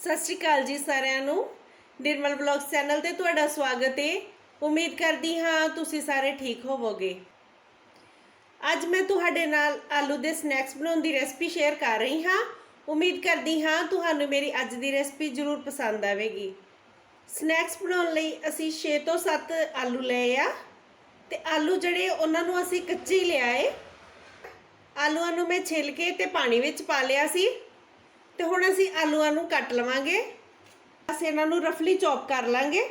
ਸਤਿ ਸ਼੍ਰੀ ਅਕਾਲ ਜੀ ਸਾਰਿਆਂ ਨੂੰ। ਨਿਰਮਲ ਵਲੌਗਸ ਚੈਨਲ ਤੇ ਤੁਹਾਡਾ ਸਵਾਗਤ ਹੈ ਉਮੀਦ ਕਰਦੀ ਹਾਂ ਤੁਸੀਂ ਸਾਰੇ ਠੀਕ ਹੋਵੋਗੇ। ਅੱਜ ਮੈਂ ਤੁਹਾਡੇ ਨਾਲ ਆਲੂ ਦੇ ਸਨੈਕਸ ਬਣਾਉਣ ਦੀ ਰੈਸਪੀ ਸ਼ੇਅਰ ਕਰ ਰਹੀ ਹਾਂ। ਉਮੀਦ ਕਰਦੀ ਹਾਂ ਤੁਹਾਨੂੰ ਮੇਰੀ ਅੱਜ ਦੀ ਰੈਸਪੀ ਜ਼ਰੂਰ ਪਸੰਦ ਆਵੇਗੀ। ਸਨੈਕਸ ਬਣਾਉਣ ਲਈ ਅਸੀਂ 6 ਤੋਂ 7 ਆਲੂ ਲਏ ਆ। ਤੇ ਆਲੂ ਜਿਹੜੇ ਉਹਨਾਂ ਨੂੰ ਅਸੀਂ ਕੱਚੇ ਹੀ ਲਿਆਏ। ਆਲੂਆਂ ਨੂੰ ਮੈਂ ਛਿੱਲ ਕੇ ਤੇ ਪਾਣੀ ਵਿੱਚ ਪਾ ਲਿਆ ਸੀ। ਤੇ ਹੁਣ ਅਸੀਂ ਆਲੂਆਂ ਨੂੰ ਕੱਟ ਲਵਾਂਗੇ। ਅਸੀਂ ਇਹਨਾਂ ਨੂੰ ਰਫਲੀ ਚੌਪ ਕਰ ਲਾਂਗੇ।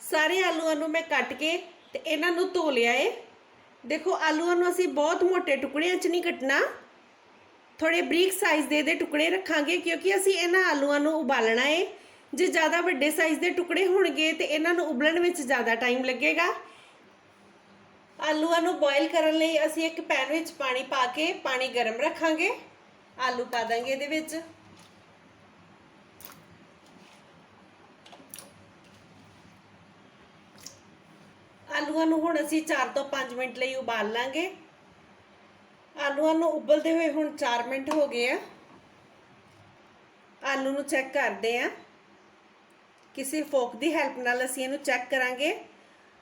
ਸਾਰੇ ਆਲੂਆਂ ਨੂੰ ਮੈਂ ਕੱਟ ਕੇ ਤੇ ਇਹਨਾਂ ਨੂੰ ਧੋ ਲਿਆ ਏ। ਦੇਖੋ, ਆਲੂਆਂ ਨੂੰ ਅਸੀਂ ਬਹੁਤ ਮੋٹے ਟੁਕੜਿਆਂ 'ਚ ਨਹੀਂ ਕੱਟਣਾ। ਥੋੜੇ ਬਰੀਕ ਸਾਈਜ਼ ਦੇ ਦੇ ਟੁਕੜੇ ਰੱਖਾਂਗੇ ਕਿਉਂਕਿ ਅਸੀਂ ਇਹਨਾਂ ਆਲੂਆਂ ਨੂੰ ਉਬਾਲਣਾ ਏ। ਜੇ ਜ਼ਿਆਦਾ ਵੱਡੇ ਸਾਈਜ਼ ਦੇ ਟੁਕੜੇ ਹੋਣਗੇ ਤੇ ਇਹਨਾਂ ਨੂੰ ਉਬਲਣ ਵਿੱਚ ਜ਼ਿਆਦਾ ਟਾਈਮ ਲੱਗੇਗਾ। ਆਲੂਆਂ ਨੂੰ ਬੋਇਲ ਕਰਨ ਲਈ ਅਸੀਂ ਇੱਕ ਪੈਨ ਵਿੱਚ ਪਾਣੀ ਪਾ ਕੇ ਪਾਣੀ ਗਰਮ ਰੱਖਾਂਗੇ। ਆਲੂ ਪਾ ਦਾਂਗੇ ਇਹਦੇ ਵਿੱਚ। ਆਲੂਆਂ ਨੂੰ ਹੁਣ ਅਸੀਂ 4 ਤੋਂ 5 ਮਿੰਟ ਲਈ ਉਬਾਲ ਲਾਂਗੇ। ਆਲੂਆਂ ਨੂੰ ਉਬਲਦੇ ਹੋਏ ਹੁਣ 4 ਮਿੰਟ ਹੋ ਗਏ ਆ। ਆਲੂ ਨੂੰ ਚੈੱਕ ਕਰਦੇ ਆ। ਕਿਸੇ ਫੋਕ ਦੀ ਹੈਲਪ ਨਾਲ ਅਸੀਂ ਇਹਨੂੰ ਚੈੱਕ ਕਰਾਂਗੇ।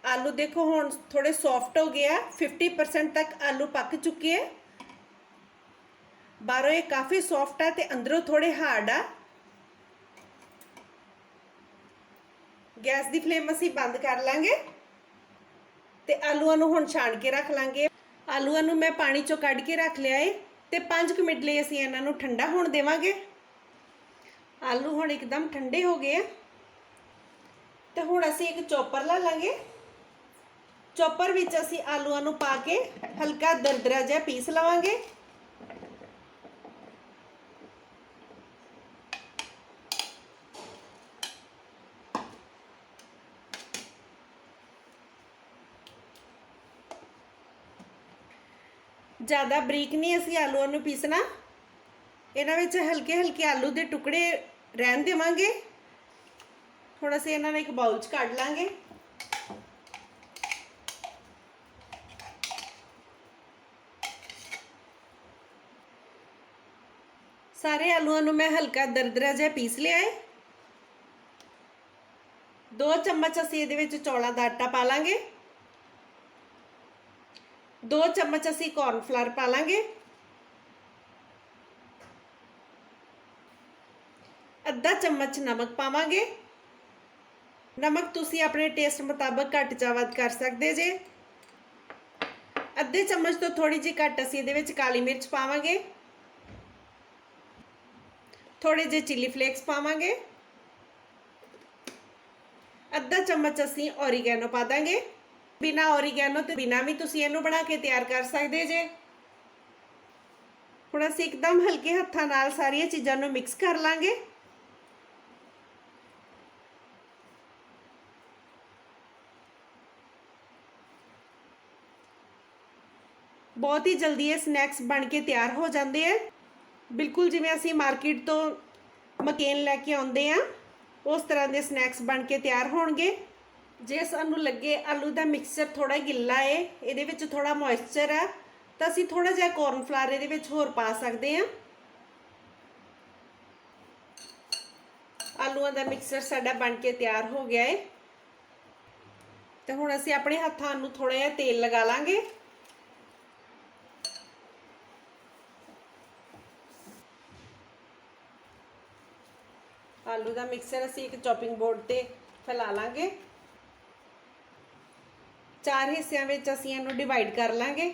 ਆਲੂ ਦੇਖੋ ਹੁਣ ਥੋੜੇ ਸੌਫਟ ਹੋ ਗਏ ਆ। 50% ਤੱਕ ਆਲੂ ਪੱਕ ਚੁੱਕੇ ਆ। ਬਾਹਰੋਂ ਇਹ ਕਾਫੀ ਸੌਫਟ ਆ ਤੇ ਅੰਦਰੋਂ ਥੋੜੇ ਹਾਰਡ ਆ। ਗੈਸ ਦੀ ਫਲੇਮ ਅਸੀਂ ਬੰਦ ਕਰ ਲਾਂਗੇ। ਤੇ ਆਲੂਆਂ ਨੂੰ ਹੁਣ ਛਾਣ ਕੇ ਰੱਖ ਲਾਂਗੇ। ਆਲੂਆਂ ਨੂੰ ਮੈਂ ਪਾਣੀ ਚੋਂ ਕੱਢ ਕੇ ਰੱਖ ਲਿਆ ਏ ਤੇ 5 ਮਿੰਟ ਲਈ ਅਸੀਂ ਇਹਨਾਂ ਨੂੰ ਠੰਡਾ ਹੋਣ ਦੇਵਾਂਗੇ। ਆਲੂ ਹੁਣ ਇੱਕਦਮ ਠੰਡੇ ਹੋ ਗਏ ਆ। ਤੇ ਹੁਣ ਅਸੀਂ ਇੱਕ ਚੌਪਰ ਲਾ ਲਾਂਗੇ। ਚੋਪਰ ਵਿੱਚ ਅਸੀਂ ਆਲੂਆਂ ਨੂੰ ਪਾ ਕੇ ਹਲਕਾ ਦਰਦਰਾ ਜਿਹਾ ਪੀਸ ਲਵਾਂਗੇ। ਜ਼ਿਆਦਾ ਬਰੀਕ ਨਹੀਂ ਅਸੀਂ ਆਲੂਆਂ ਨੂੰ ਪੀਸਣਾ। ਇਹਨਾਂ ਵਿੱਚ ਹਲਕੇ ਹਲਕੇ ਆਲੂ ਦੇ ਟੁਕੜੇ ਰਹਿਣ ਦੇਵਾਂਗੇ। ਹੁਣ ਅਸੀਂ ਇਹਨਾਂ ਨੂੰ ਇੱਕ ਬਾਉਲ 'ਚ ਕੱਢ ਲਾਂਗੇ। ਸਾਰੇ ਆਲੂਆਂ ਨੂੰ ਮੈਂ ਹਲਕਾ ਦਰਦਰਾ ਜਿਹਾ ਪੀਸ ਲਿਆ ਹੈ ਦੋ ਚਮਚ ਅਸੀਂ ਇਹਦੇ ਵਿੱਚ ਚੌਲਾਂ ਦਾ ਆਟਾ ਪਾ ਲਾਂਗੇ। ਦੋ ਚਮਚ ਅਸੀਂ ਕੌਰਨਫਲਾਵਰ ਪਾ ਲਾਂਗੇ ਅੱਧਾ ਚਮਚ ਨਮਕ ਪਾਵਾਂਗੇ ਨਮਕ ਤੁਸੀਂ ਆਪਣੇ ਟੇਸਟ ਮੁਤਾਬਕ ਘੱਟ ਜਾਂ ਵੱਧ ਕਰ ਸਕਦੇ ਜੇ ਅੱਧੇ ਚਮਚ ਤੋਂ ਥੋੜੀ ਜਿਹੀ ਘੱਟ ਅਸੀਂ ਇਹਦੇ ਵਿੱਚ ਕਾਲੀ ਮਿਰਚ ਪਾਵਾਂਗੇ ਥੋੜੇ ਜਿਹੇ ਚਿੱਲੀ ਫਲੇਕਸ ਪਾਵਾਂਗੇ ਅੱਧਾ ਚਮਚ ਅਸੀਂ ਔਰੀਗੈਨੋ ਪਾ ਦਾਂਗੇ ਬਿਨਾ ਔਰੀਗੈਨੋ ਤੇ ਬਿਨਾ ਵੀ ਤੁਸੀਂ ਇਹਨੂੰ ਬਣਾ ਕੇ ਤਿਆਰ ਕਰ ਸਕਦੇ ਜੇ। ਹੁਣ ਅਸੀਂ ਇੱਕਦਮ ਹਲਕੇ ਹੱਥਾਂ ਨਾਲ ਸਾਰੀਆਂ ਚੀਜ਼ਾਂ ਨੂੰ ਮਿਕਸ ਕਰ ਲਾਂਗੇ। ਬਹੁਤ ਹੀ ਜਲਦੀ ਇਹ ਸਨੈਕਸ ਬਣ ਕੇ ਤਿਆਰ ਹੋ ਜਾਂਦੇ ਆ। ਬਿਲਕੁਲ ਜਿਵੇਂ ਅਸੀਂ ਮਾਰਕੀਟ ਤੋਂ ਮਕੇਨ ਲੈ ਕੇ ਆਉਂਦੇ ਆ, ਉਸ ਤਰ੍ਹਾਂ ਦੇ ਸਨੈਕਸ ਬਣ ਕੇ ਤਿਆਰ ਹੋਣਗੇ। ਜੇ ਸਾਨੂੰ ਲੱਗੇ ਆਲੂ ਦਾ ਮਿਕਸਚਰ ਥੋੜਾ ਗਿੱਲਾ ਏ, ਇਹਦੇ ਵਿੱਚ ਥੋੜਾ ਮੋਇਸਚਰ ਆ, ਤਾਂ ਅਸੀਂ ਥੋੜਾ ਜਿਹਾ ਕੌਰਨਫਲਾਵਰ ਇਹਦੇ ਵਿੱਚ ਹੋਰ ਪਾ ਸਕਦੇ ਆ ਆਲੂਆਂ ਦਾ ਮਿਕਸਚਰ ਸਾਡਾ ਬਣ ਕੇ ਤਿਆਰ ਹੋ ਗਿਆ ਏ। ਤੇ ਹੁਣ ਅਸੀਂ ਆਪਣੇ ਹੱਥਾਂ ਨੂੰ ਥੋੜਾ ਜਿਹਾ ਤੇਲ ਲਗਾ ਲਾਂਗੇ। ਆਲੂ ਦਾ ਮਿਕਸਚਰ ਅਸੀਂ ਇੱਕ ਚੌਪਿੰਗ ਬੋਰਡ ਤੇ ਫੈਲਾ ਲਾਂਗੇ। ਚਾਰ ਹਿੱਸਿਆਂ ਵਿੱਚ ਅਸੀਂ ਇਹਨੂੰ ਡਿਵਾਈਡ ਕਰ ਲਾਂਗੇ।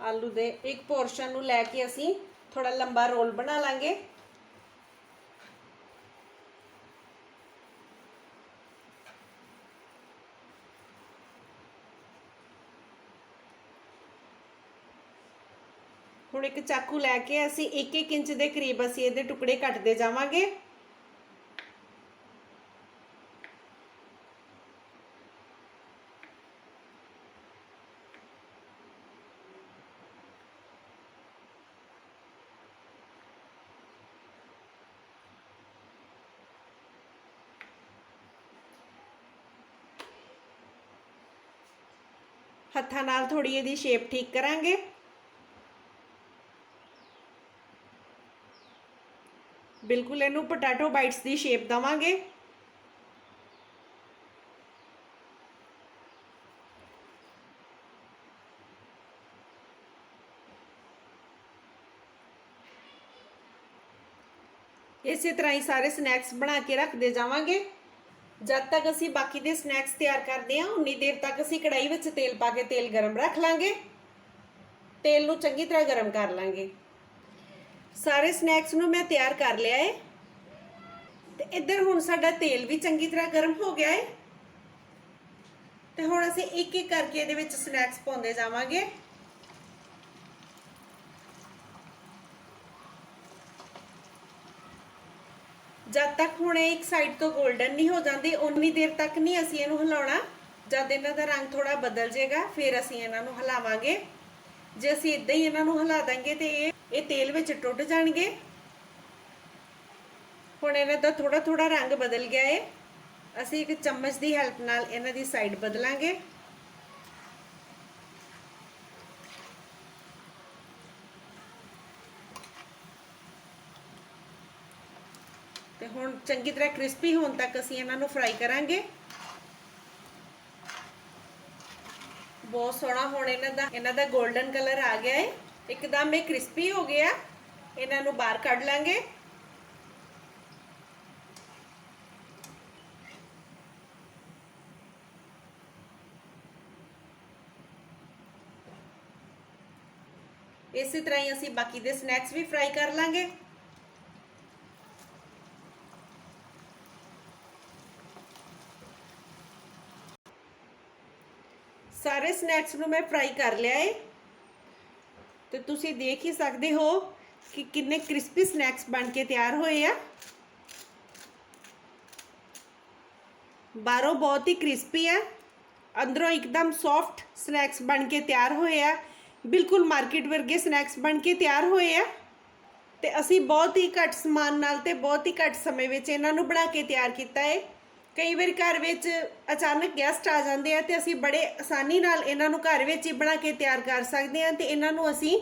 ਆਲੂ ਦੇ ਇੱਕ ਪੋਰਸ਼ਨ ਨੂੰ ਲੈ ਕੇ ਅਸੀਂ ਥੋੜਾ ਲੰਬਾ ਰੋਲ ਬਣਾ ਲਾਂਗੇ। हूँ एक चाकू लैके असी एक एक इंच के करीब असी ये टुकड़े कटते जावे हथा थोड़ी यदि शेप ठीक करा ਬਿਲਕੁਲ ਇਹਨੂੰ ਪੋਟੈਟੋ ਬਾਈਟਸ ਦੀ ਸ਼ੇਪ ਦਵਾਂਗੇ। ਇਸੇ ਤਰ੍ਹਾਂ ਹੀ ਸਾਰੇ ਸਨੈਕਸ ਬਣਾ ਕੇ ਰੱਖਦੇ ਜਾਵਾਂਗੇ। ਜਦ ਤੱਕ ਅਸੀਂ ਬਾਕੀ ਦੇ ਸਨੈਕਸ ਤਿਆਰ ਕਰਦੇ ਹਾਂ, ਉਨੀ ਦੇਰ ਤੱਕ ਅਸੀਂ ਕੜਾਈ ਵਿੱਚ ਤੇਲ ਪਾ ਕੇ ਤੇਲ ਗਰਮ ਰੱਖ ਲਾਂਗੇ। ਤੇਲ ਨੂੰ ਚੰਗੀ ਤਰ੍ਹਾਂ ਗਰਮ ਕਰ ਲਾਂਗੇ। ਸਾਰੇ ਸਨੈਕਸ ਨੂੰ ਮੈਂ ਤਿਆਰ ਕਰ ਲਿਆ ਹੈ ਤੇ ਇੱਧਰ ਹੁਣ ਸਾਡਾ ਤੇਲ ਵੀ ਚੰਗੀ ਤਰ੍ਹਾਂ ਗਰਮ ਹੋ ਗਿਆ ਹੈ ਤੇ ਹੁਣ ਅਸੀਂ ਇੱਕ ਇੱਕ ਕਰਕੇ ਇਹਦੇ ਵਿੱਚ ਸਨੈਕਸ ਪਾਉਂਦੇ ਜਾਵਾਂਗੇ। ਜਦ ਤੱਕ ਹੁਣ ਇਹ ਇੱਕ ਸਾਈਡ ਤੋਂ 골ਡਨ ਨਹੀਂ ਹੋ ਜਾਂਦੀ ਉਨੀ ਦੇਰ ਤੱਕ ਨਹੀਂ ਅਸੀਂ ਇਹਨੂੰ ਹਿਲਾਉਣਾ। ਜਦ ਇਹਨਾਂ ਦਾ ਰੰਗ ਥੋੜਾ ਬਦਲ ਜਾਏਗਾ, ਫਿਰ ਅਸੀਂ ਇਹਨਾਂ ਨੂੰ ਹਿਲਾਵਾਂਗੇ। ਜੇ ਅਸੀਂ ਇਦਾਂ ਹੀ ਇਹਨਾਂ ਨੂੰ ਹਿਲਾ ਦਾਂਗੇ ਤੇ ਇਹ ਇਹ ਤੇਲ ਵਿੱਚ ਟੁੱਟ ਜਾਣਗੇ। ਹੁਣ ਇਹਨਾਂ ਦਾ ਥੋੜਾ ਥੋੜਾ ਰੰਗ ਬਦਲ ਗਿਆ ਏ। ਅਸੀਂ ਇੱਕ ਚਮਚ ਦੀ ਹੈਲਪ ਨਾਲ ਇਹਨਾਂ ਦੀ ਸਾਈਡ ਬਦਲਾਂਗੇ। ਤੇ ਹੁਣ ਚੰਗੀ ਤਰ੍ਹਾਂ ਕ੍ਰਿਸਪੀ ਹੋਣ ਤੱਕ ਅਸੀਂ ਇਹਨਾਂ ਨੂੰ ਫਰਾਈ ਕਰਾਂਗੇ। ਬਹੁਤ ਸੋਹਣਾ ਹੁਣ ਇਹਨਾਂ ਦਾ ਇਹਨਾਂ ਦਾ 골ਡਨ ਕਲਰ ਆ ਗਿਆ ਏ। ਇੱਕਦਮ ਇਹ ਕ੍ਰਿਸਪੀ ਹੋ ਗਿਆ। ਇਹਨਾਂ ਨੂੰ ਬਾਹਰ ਕੱਢ ਲਾਂਗੇ। ਇਸੇ ਤਰ੍ਹਾਂ ਹੀ ਅਸੀਂ ਬਾਕੀ ਦੇ ਸਨੈਕਸ ਵੀ ਫਰਾਈ ਕਰ ਲਾਂਗੇ। ਸਾਰੇ ਸਨੈਕਸ ਨੂੰ ਮੈਂ ਫਰਾਈ ਕਰ ਲਿਆ ਏ। ਤੇ ਤੁਸੀਂ ਦੇਖ ਹੀ ਸਕਦੇ ਹੋ ਕਿ ਕਿੰਨੇ ਕ੍ਰਿਸਪੀ ਸਨੈਕਸ ਬਣ ਕੇ ਤਿਆਰ ਹੋਏ ਆ। ਬਾਹਰੋਂ ਬਹੁਤ ਹੀ ਕ੍ਰਿਸਪੀ ਆ ਅੰਦਰੋਂ ਇੱਕਦਮ ਸੌਫਟ ਸਨੈਕਸ ਬਣ ਕੇ ਤਿਆਰ ਹੋਏ ਆ। ਬਿਲਕੁਲ ਮਾਰਕੀਟ ਵਰਗੇ ਸਨੈਕਸ ਬਣ ਕੇ ਤਿਆਰ ਹੋਏ ਆ। ਤੇ ਅਸੀਂ ਬਹੁਤ ਹੀ ਘੱਟ ਸਮਾਨ ਨਾਲ ਤੇ ਬਹੁਤ ਹੀ ਘੱਟ ਸਮੇਂ ਵਿੱਚ ਇਹਨਾਂ ਨੂੰ ਬਣਾ ਕੇ ਤਿਆਰ ਕੀਤਾ ਹੈ ਕਈ ਵਾਰ ਘਰ ਵਿੱਚ ਅਚਾਨਕ ਗੈਸਟ ਆ ਜਾਂਦੇ ਆ ਤੇ ਅਸੀਂ ਬੜੇ ਆਸਾਨੀ ਨਾਲ ਇਹਨਾਂ ਨੂੰ ਘਰ ਵਿੱਚ ਹੀ ਬਣਾ ਕੇ ਤਿਆਰ ਕਰ ਸਕਦੇ ਹਾਂ ਤੇ ਇਹਨਾਂ ਨੂੰ ਅਸੀਂ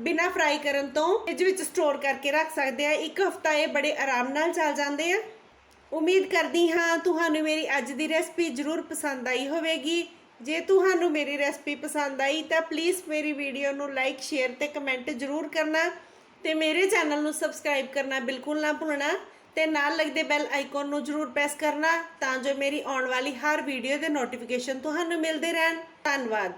ਬਿਨਾਂ ਫਰਾਈ ਕਰਨ ਤੋਂ ਫ੍ਰਿਜ ਵਿੱਚ ਸਟੋਰ ਕਰਕੇ ਰੱਖ ਸਕਦੇ ਆ ਇੱਕ ਹਫਤਾ ਇਹ ਬੜੇ ਆਰਾਮ ਨਾਲ ਚੱਲ ਜਾਂਦੇ ਆ। ਉਮੀਦ ਕਰਦੀ ਹਾਂ ਤੁਹਾਨੂੰ ਮੇਰੀ ਅੱਜ ਦੀ ਰੈਸਪੀ ਜ਼ਰੂਰ ਪਸੰਦ ਆਈ ਹੋਵੇਗੀ। ਜੇ ਤੁਹਾਨੂੰ ਮੇਰੀ ਰੈਸਪੀ ਪਸੰਦ ਆਈ ਤਾਂ ਪਲੀਜ਼ ਮੇਰੀ ਵੀਡੀਓ ਨੂੰ ਲਾਈਕ ਸ਼ੇਅਰ ਤੇ ਕਮੈਂਟ ਜ਼ਰੂਰ ਕਰਨਾ ਤੇ ਮੇਰੇ ਚੈਨਲ ਨੂੰ ਸਬਸਕ੍ਰਾਈਬ ਕਰਨਾ ਬਿਲਕੁਲ ਨਾ ਭੁੱਲਣਾ। ਤੇ ਨਾਲ ਲੱਗਦੇ ਬੈਲ ਆਈਕਨ ਨੂੰ ਜ਼ਰੂਰ ਪ੍ਰੈਸ ਕਰਨਾ ਤਾਂ ਜੋ ਮੇਰੀ ਆਉਣ ਵਾਲੀ ਹਰ ਵੀਡੀਓ ਦੇ ਨੋਟੀਫਿਕੇਸ਼ਨ ਤੁਹਾਨੂੰ ਮਿਲਦੇ ਰਹਿਣ। ਧੰਨਵਾਦ।